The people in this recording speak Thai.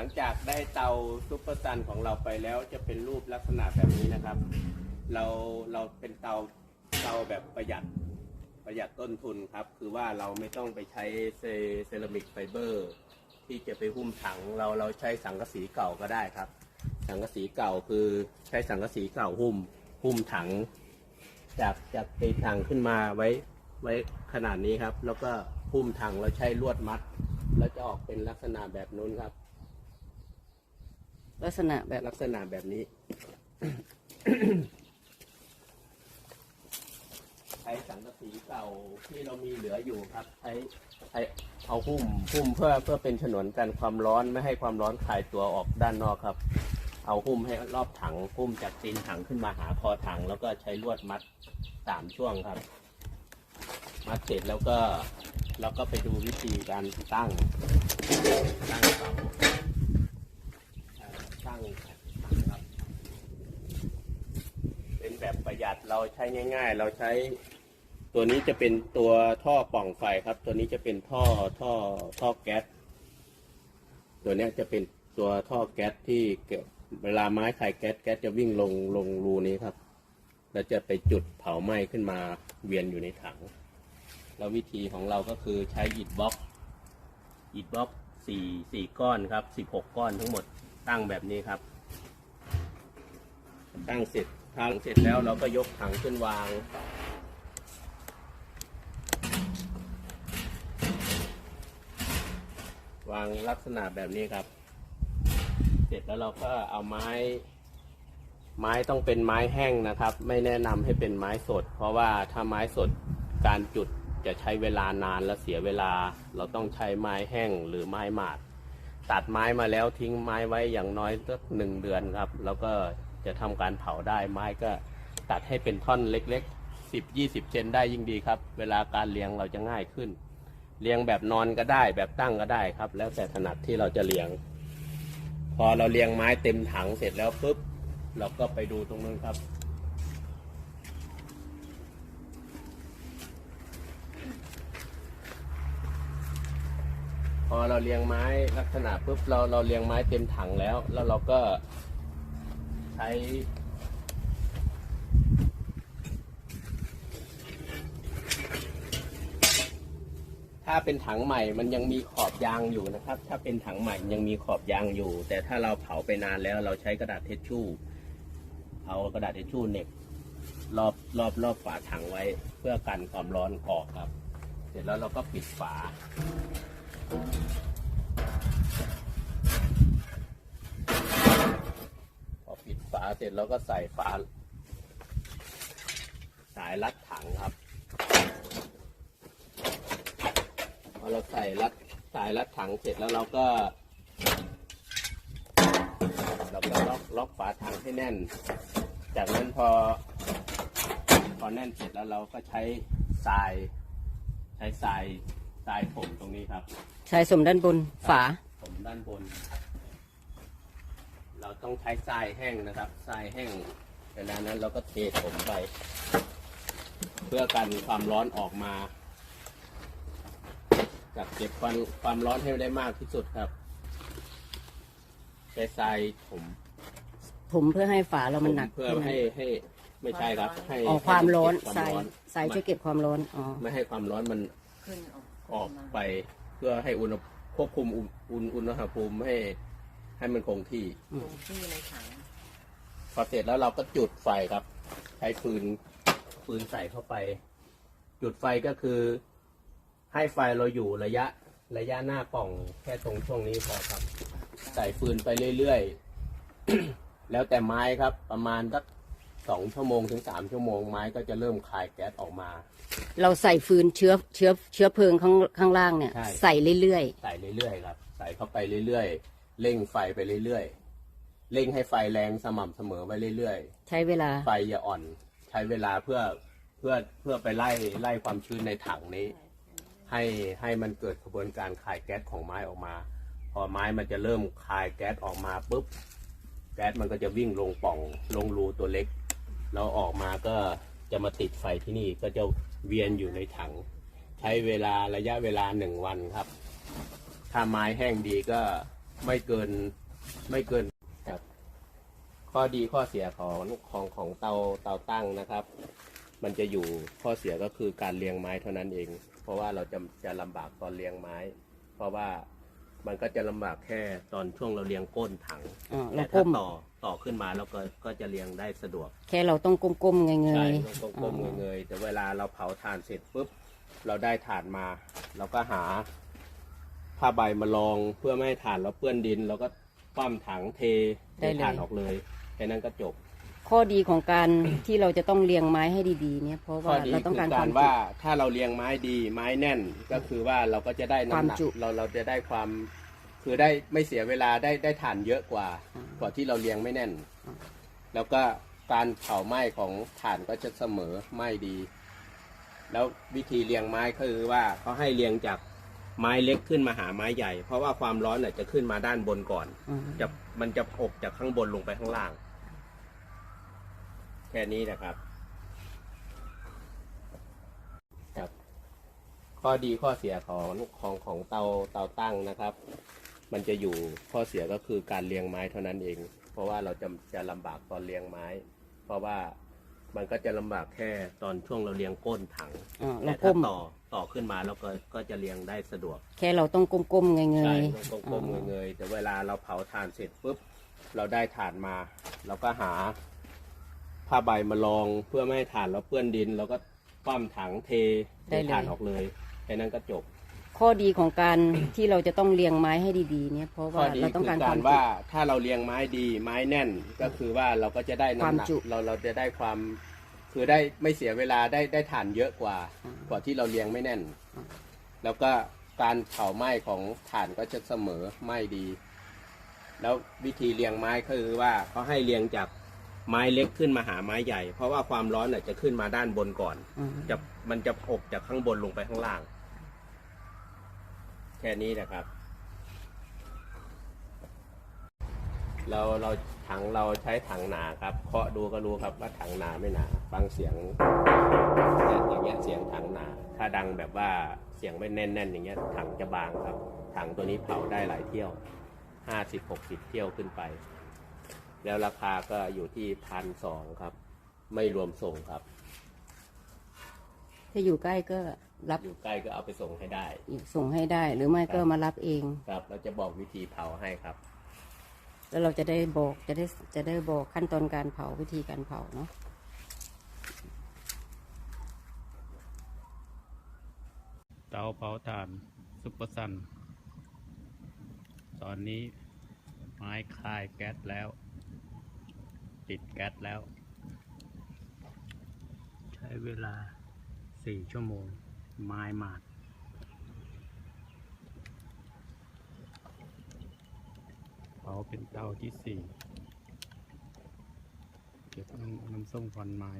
หลังจากได้เตาซุปเปอร์ซันของเราไปแล้วจะเป็นรูปลักษณะแบบนี้นะครับ เราเราเป็นเตาเตาแบบประหยัดประหยัดต้นทุนครับ คือว่าเราไม่ต้องไปใช้เซเซรามิกไฟเบอร์ ที่จะไปหุ้มถังเราเราใช้สังกะสีเก่าก็ได้ครับ สังกะสีเก่าคือใช้สังกะสีเก่าหุ้มหุ้มถัง จากจากตีถังขึ้นมาไว้ไว้ขนาดนี้ครับ แล้วก็หุ้มถังแล้วใช้ลวดมัด แล้วจะออกเป็นลักษณะแบบนู้นครับ ลักษณะแบบลักษณะแบบนี้ ใช้สังกะสีเก่าที่เรามีเหลืออยู่ครับใช้ใช้เอาหุ้มหุ้มเพื่อเพื่อเป็นฉนวนกันความร้อนไม่ให้ความร้อนคลายตัวออกด้านนอกครับ เอาหุ้มให้รอบถังหุ้มจากตีนถังขึ้นมาหาคอถัง แล้วก็ใช้ลวดมัดสามช่วงครับ มัดเสร็จแล้วก็เราก็ไปดูวิธีการตั้งตั้งเสา เอ่อตั้งถังครับ เประหยัดเราใช้ง่าย ๆ เราใช้ ตัวนี้จะเป็นตัวท่อป่องไฟครับ ตัวนี้จะเป็นท่อท่อท่อแก๊สตัวเนี้ยจะเป็นตัวท่อแก๊สที่เกิดเวลาไม้ไข่แก๊สแก๊สจะวิ่งลงลงรูนี้ครับ แล้วจะไปจุดเผาไหม้ขึ้นมาเวียนอยู่ในถัง แล้ววิธีของเราก็คือใช้อิฐบล็อกอิฐบล็อกสี่สี่ก้อนครับสิบหกก้อนทั้งหมดตั้งแบบนี้ครับ ตั้งเสร็จ ทางเสร็จแล้วเราก็ยกถังขึ้นวาง วางลักษณะแบบนี้ครับ เสร็จแล้วเราก็เอาไม้ ไม้ต้องเป็นไม้แห้งนะครับ ไม่แนะนำให้เป็นไม้สด เพราะว่าถ้าไม้สดการจุดจะใช้เวลานานและเสียเวลา เราต้องใช้ไม้แห้งหรือไม้หมาด ตัดไม้มาแล้วทิ้งไม้ไว้อย่างน้อยสักหนึ่งเดือนครับ แล้วก็ จะทำการเผาได้ไม้ก็ตัดให้เป็นท่อนเล็กๆสิบยี่สิบเซนได้ยิ่งดีครับ เวลาการเลี้ยงเราจะง่ายขึ้น เลี้ยงแบบนอนก็ได้แบบตั้งก็ได้ครับ แล้วแต่ถนัดที่เราจะเลี้ยง พอเราเลี้ยงไม้เต็มถังเสร็จแล้วปุ๊บเราก็ไปดูตรงนู้นครับพอเราเรียงไม้ลักษณะปุ๊บเราเราเรียงไม้เต็มถังแล้ว แล้วเราก็ ใช้ถ้าเป็นถังใหม่มันยังมีขอบยางอยู่นะครับ ถ้าเป็นถังใหม่ยังมีขอบยางอยู่ แต่ถ้าเราเผาไปนานแล้วเราใช้กระดาษเทชชู่ เอากระดาษเทชชู่เน็บรอบรอบรอบฝาถังไว้ เพื่อกันความร้อนออกครับ เสร็จแล้วเราก็ปิดฝา พอปิดฝา เสร็จเราก็ใส่ฝา สายรัดถังครับพอเราใส่รัดสายรัดถังเสร็จแล้วเราก็ เราก็ล็อกล็อกฝาถังให้แน่น จากนั้นพอ พอแน่นเสร็จแล้วเราก็ใช้ทราย ใช้ทรายทรายถมตรงนี้ครับ ชายสมด้านบนฝา ผมด้านบน เราต้องใช้ทรายแห้งนะครับทรายแห้งเวลานั้นเราก็เทถมไป เพื่อกันความร้อนออกมากักเก็บความความร้อนให้ได้มากที่สุดครับใช้ทรายถมผมเพื่อให้ฝาเรามันหนักเพื่อให้ให้ไม่ใช่ครับ ให้ออกความร้อนให้ทรายความทรายช่วยเก็บความร้อนอ๋อไม่ให้ความร้อนมันขึ้นออกออกไป เพื่อให้อุณหควบคุมอุณอุณอุณหภูมิให้ ให้มันคงที่ ลงที่ในถังพอเสร็จแล้วเราก็จุดไฟครับ ใช้ฟืนฟืนใส่เข้าไป จุดไฟก็คือ ให้ไฟเราอยู่ระยะ ระยะหน้าปล่องแค่ตรงช่วงนี้พอครับ ใส่ฟืนไปเรื่อยๆ แล้วแต่ไม้ครับ ประมาณสักสองชั่วโมงถึงสามชั่วโมงไม้ก็จะเริ่มคายแก๊สออกมา เราใส่ฟืนเชื้อเชื้อเชื้อเพลิงข้างข้างล่างเนี่ย ใช่ ใส่เรื่อยใส่เรื่อยๆครับ ใส่เข้าไปเรื่อยๆ เร่งไฟไปเรื่อยๆเร่งให้ไฟแรงสม่ำเสมอไปเรื่อยๆๆใช้เวลาไฟอย่าอ่อน ใช้เวลาเพื่อเพื่อเพื่อไปไล่ไล่ความชื้นในถังนี้ ให้ให้มันเกิดกระบวนการคายแก๊สของไม้ออกมา พอไม้มันจะเริ่มคายแก๊สออกมาปุ๊บ แก๊สมันก็จะวิ่งลงปล่องลงรูตัวเล็ก แล้วออกมาก็จะมาติดไฟที่นี่ก็จะเวียนอยู่ในถัง ใช้เวลาระยะเวลาหนึ่งวันครับ ถ้าไม้แห้งดีก็ ไม่เกินไม่เกินครับ ข้อดีข้อเสียของของของเตาเตาตั้งนะครับ มันจะอยู่ข้อเสียก็คือการเรียงไม้เท่านั้นเอง เพราะว่าเราจะจะลำบากตอนเรียงไม้ เพราะว่ามันก็จะลำบากแค่ตอนช่วงเราเรียงก้นถังอ่าแต่เราก้ถ้ามต่อต่อขึ้นมาแล้วก็ก็จะเรียงได้สะดวก แค่เราต้องก้มๆเงยใช่ๆต้องก้มๆเงยๆแต่เวลาเราเผาถ่านเสร็จปุ๊บ เราได้ถ่านมา เราก็หา ผ้าใบมาลองเพื่อไม่ให้ถ่านเราเปื้อนดินเราก็คว่ำถังเทได้เลยถ่านออกเลยแค่นั้นก็จบข้อดีของการ ที่เราจะต้องเรียงไม้ให้ดีๆ เนี่ยเพราะข้อว่าดีเราต้องคืการอคการวามว่าถ้าเราเรียงไม้ดีไม้แน่นก็คือว่าเราก็จะได้ความน้ำหนักจุเราเราจะได้ความ คือได้ไม่เสียเวลาได้ได้ถ่านเยอะกว่า อ่ากว่าที่เราเรียงไม่แน่น อ่า แล้วก็การเผาไหม้ของถ่านก็จะเสมอไหม้ดี แล้ววิธีเรียงไม้ก็คือว่าเขาให้เรียงจาก ไม้เล็กขึ้นมาหาไม้ใหญ่ เพราะว่าความร้อนเนี่ยจะขึ้นมาด้านบนก่อนอืมจะมันจะอบจากข้างบนลงไปข้างล่าง แค่นี้นะครับ ครับ ข้อดีข้อเสียของของของเตาเตาตั้งนะครับ มันจะอยู่ข้อเสียก็คือการเรียงไม้เท่านั้นเอง เพราะว่าเราจะจะลำบากตอนเรียงไม้ เพราะว่า มันก็จะลำบากแค่ตอนช่วงเราเรียงก้นถังอ่าเราแต่ถ้าก้มต่อต่อขึ้นมาแล้วก็ก็จะเรียงได้สะดวกแค่เราต้องก้มๆเงยใช่ๆต้องก้มๆเงยๆแต่เวลาเราเผาถ่านเสร็จปุ๊บเราได้ถ่านมาเราก็หาผ้าใบมาลองเพื่อไม่ให้ถ่านเราเปื้อนดินเราก็คว่ำถังเทได้เลยถ่านออกเลยแค่นั้นก็จบ ข้อดีของการ ที่เราจะต้องเรียงไม้ให้ดีๆ เนี่ยเพราะข้อว่าดีเราต้องคืการอคการวาม ว่าถ้าเราเรียงไม้ดีไม้แน่นก็คือว่าเราก็จะได้น้ำหนัความจุเราเราจะได้ความคือได้ไม่เสียเวลาได้ได้ถ่านเยอะกว่า อ่ากว่าที่เราเรียงไม่แน่น อ่า แล้วก็การเผาไหม้ของถ่านก็จะเสมอไหม้ดี แล้ววิธีเรียงไม้ก็คือว่าเขาให้เรียงจากไม้เล็กขึ้นมาหาไม้ใหญ่ เพราะว่าความร้อนน่ะจะขึ้นมาด้านบนก่อน อืมจะมันจะอบจากข้างบนลงไปข้างล่าง แค่นี้นะครับ เราเราถังเราใช้ถังหนาครับ เคาะดูก็รู้ครับว่าถังหนาไม่หนา ฟังเสียงอย่างเงี้ยเสียงถังหนา ถ้าดังแบบว่าเสียงไม่แน่นๆอย่างเงี้ยถังจะบางครับ ถังตัวนี้เผาได้หลายเที่ยวห้าสิบหกสิบเที่ยวขึ้นไป แล้วราคาก็อยู่ที่พันสองครับ ไม่รวมส่งครับ ถ้าอยู่ใกล้ก็ รับอยู่ใกล้ก็เอาไปส่งให้ได้ ส่งให้ได้ หรือไม่ก็ครับมารับเอง ครับ เราจะบอกวิธีเผาให้ครับ แล้วเราจะได้บอกจะได้จะได้บอกขั้นตอนการเผาวิธีการเผาเนาะเตาเผาถ่านซุปเปอร์ซัน ตอนนี้ไม้คลายแก๊สแล้ว ติดแก๊สแล้ว ใช้เวลาสี่ชั่วโมง ไม้หมาดเผาเป็นเตาที่สี่เก็บน้ำน้ำส้มควันไม้